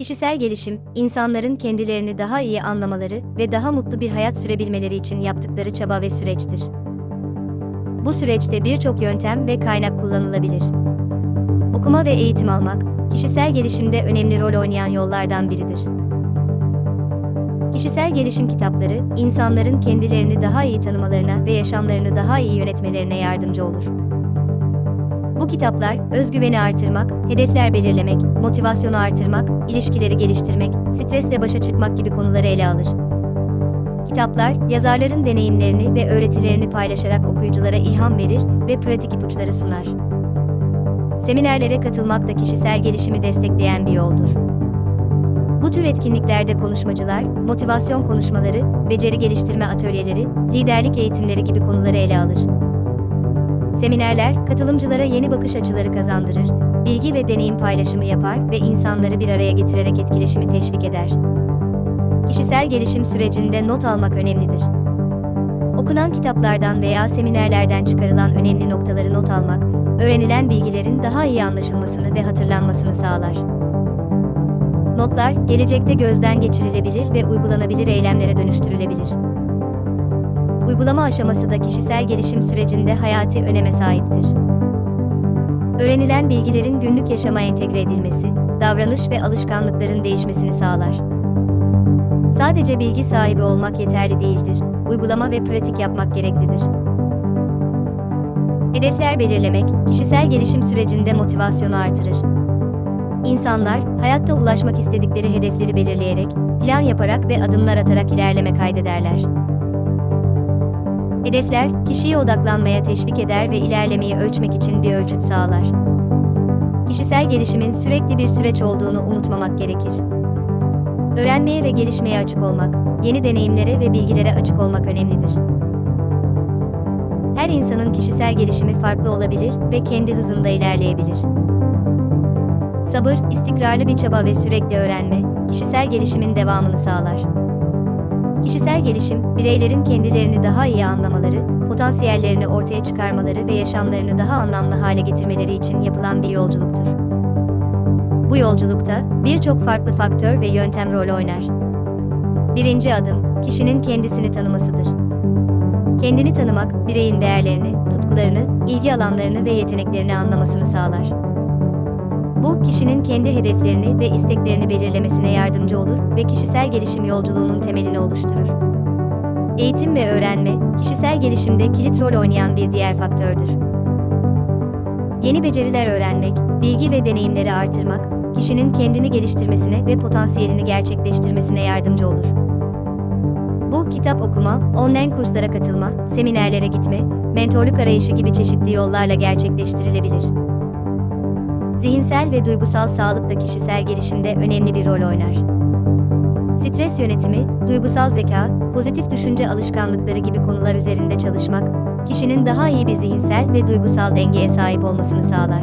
Kişisel gelişim, insanların kendilerini daha iyi anlamaları ve daha mutlu bir hayat sürebilmeleri için yaptıkları çaba ve süreçtir. Bu süreçte birçok yöntem ve kaynak kullanılabilir. Okuma ve eğitim almak, kişisel gelişimde önemli rol oynayan yollardan biridir. Kişisel gelişim kitapları, insanların kendilerini daha iyi tanımalarına ve yaşamlarını daha iyi yönetmelerine yardımcı olur. Bu kitaplar, özgüveni artırmak, hedefler belirlemek, motivasyonu artırmak, ilişkileri geliştirmek, stresle başa çıkmak gibi konuları ele alır. Kitaplar, yazarların deneyimlerini ve öğretilerini paylaşarak okuyuculara ilham verir ve pratik ipuçları sunar. Seminerlere katılmak da kişisel gelişimi destekleyen bir yoldur. Bu tür etkinliklerde konuşmacılar, motivasyon konuşmaları, beceri geliştirme atölyeleri, liderlik eğitimleri gibi konuları ele alır. Seminerler, katılımcılara yeni bakış açıları kazandırır, bilgi ve deneyim paylaşımı yapar ve insanları bir araya getirerek etkileşimi teşvik eder. Kişisel gelişim sürecinde not almak önemlidir. Okunan kitaplardan veya seminerlerden çıkarılan önemli noktaları not almak, öğrenilen bilgilerin daha iyi anlaşılmasını ve hatırlanmasını sağlar. Notlar, gelecekte gözden geçirilebilir ve uygulanabilir eylemlere dönüştürülebilir. Uygulama aşaması da kişisel gelişim sürecinde hayati öneme sahiptir. Öğrenilen bilgilerin günlük yaşama entegre edilmesi, davranış ve alışkanlıkların değişmesini sağlar. Sadece bilgi sahibi olmak yeterli değildir, uygulama ve pratik yapmak gereklidir. Hedefler belirlemek, kişisel gelişim sürecinde motivasyonu artırır. İnsanlar, hayatta ulaşmak istedikleri hedefleri belirleyerek, plan yaparak ve adımlar atarak ilerleme kaydederler. Hedefler, kişiyi odaklanmaya teşvik eder ve ilerlemeyi ölçmek için bir ölçüt sağlar. Kişisel gelişimin sürekli bir süreç olduğunu unutmamak gerekir. Öğrenmeye ve gelişmeye açık olmak, yeni deneyimlere ve bilgilere açık olmak önemlidir. Her insanın kişisel gelişimi farklı olabilir ve kendi hızında ilerleyebilir. Sabır, istikrarlı bir çaba ve sürekli öğrenme, kişisel gelişimin devamını sağlar. Kişisel gelişim, bireylerin kendilerini daha iyi anlamaları, potansiyellerini ortaya çıkarmaları ve yaşamlarını daha anlamlı hale getirmeleri için yapılan bir yolculuktur. Bu yolculukta birçok farklı faktör ve yöntem rol oynar. Birinci adım, kişinin kendisini tanımasıdır. Kendini tanımak, bireyin değerlerini, tutkularını, ilgi alanlarını ve yeteneklerini anlamasını sağlar. Bu, kişinin kendi hedeflerini ve isteklerini belirlemesine yardımcı olur ve kişisel gelişim yolculuğunun temelini oluşturur. Eğitim ve öğrenme, kişisel gelişimde kilit rol oynayan bir diğer faktördür. Yeni beceriler öğrenmek, bilgi ve deneyimleri artırmak, kişinin kendini geliştirmesine ve potansiyelini gerçekleştirmesine yardımcı olur. Bu, kitap okuma, online kurslara katılma, seminerlere gitme, mentorluk arayışı gibi çeşitli yollarla gerçekleştirilebilir. Zihinsel ve duygusal sağlık da kişisel gelişimde önemli bir rol oynar. Stres yönetimi, duygusal zeka, pozitif düşünce alışkanlıkları gibi konular üzerinde çalışmak, kişinin daha iyi bir zihinsel ve duygusal dengeye sahip olmasını sağlar.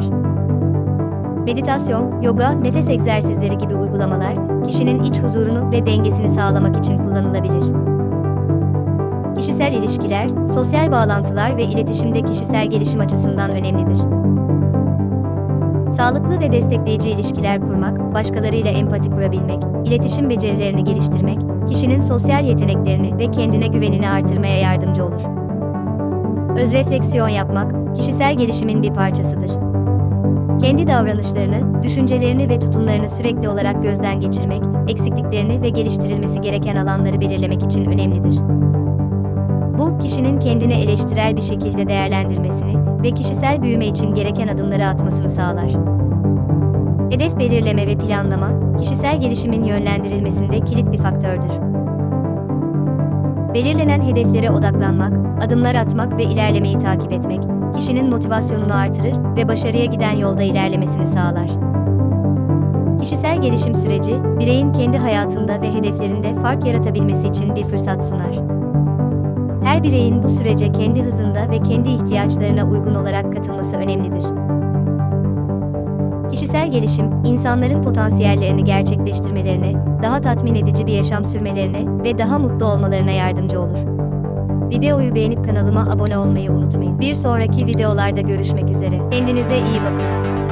Meditasyon, yoga, nefes egzersizleri gibi uygulamalar, kişinin iç huzurunu ve dengesini sağlamak için kullanılabilir. Kişisel ilişkiler, sosyal bağlantılar ve iletişimde kişisel gelişim açısından önemlidir. Sağlıklı ve destekleyici ilişkiler kurmak, başkalarıyla empati kurabilmek, iletişim becerilerini geliştirmek, kişinin sosyal yeteneklerini ve kendine güvenini artırmaya yardımcı olur. Özrefleksiyon yapmak, kişisel gelişimin bir parçasıdır. Kendi davranışlarını, düşüncelerini ve tutumlarını sürekli olarak gözden geçirmek, eksikliklerini ve geliştirilmesi gereken alanları belirlemek için önemlidir. Bu, kişinin kendini eleştirel bir şekilde değerlendirmesini ve kişisel büyüme için gereken adımları atmasını sağlar. Hedef belirleme ve planlama, kişisel gelişimin yönlendirilmesinde kilit bir faktördür. Belirlenen hedeflere odaklanmak, adımlar atmak ve ilerlemeyi takip etmek, kişinin motivasyonunu artırır ve başarıya giden yolda ilerlemesini sağlar. Kişisel gelişim süreci, bireyin kendi hayatında ve hedeflerinde fark yaratabilmesi için bir fırsat sunar. Her bireyin bu sürece kendi hızında ve kendi ihtiyaçlarına uygun olarak katılması önemlidir. Kişisel gelişim, insanların potansiyellerini gerçekleştirmelerine, daha tatmin edici bir yaşam sürmelerine ve daha mutlu olmalarına yardımcı olur. Videoyu beğenip kanalıma abone olmayı unutmayın. Bir sonraki videolarda görüşmek üzere. Kendinize iyi bakın.